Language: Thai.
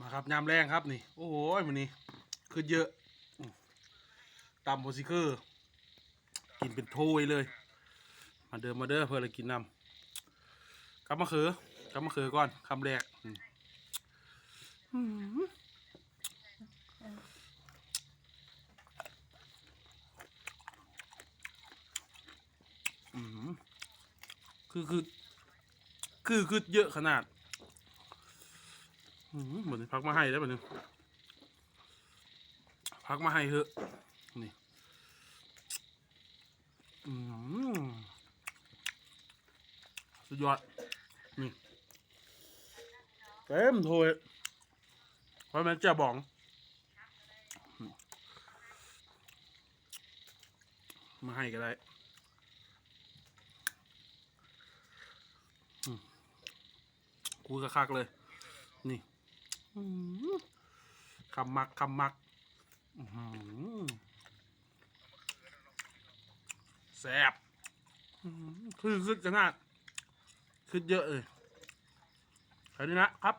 มาครับยามแรงครับนี่ โอ้โหมันนี้คือเยอะอืมตำโพซิเคอร์กินเป็นถ้วยเลย มาเดิมมาเด้อเพื่ออะกินนำกับมะเขือกับมะเขือก่อนคำแรกคือคือ คือคือเยอะขนาด เหมือนพักมาให้แล้วแบบนึงพักมาให้เถอะนี่อืมสุดยอดนี่เต็มถ้วยเพราะมันจะบองมาให้ก็ได้อืมกูคักเลย นี่ คำมักคำมักแซ่บคือคือคือขนาดคือเยอะเลยแค่นี้นะครับ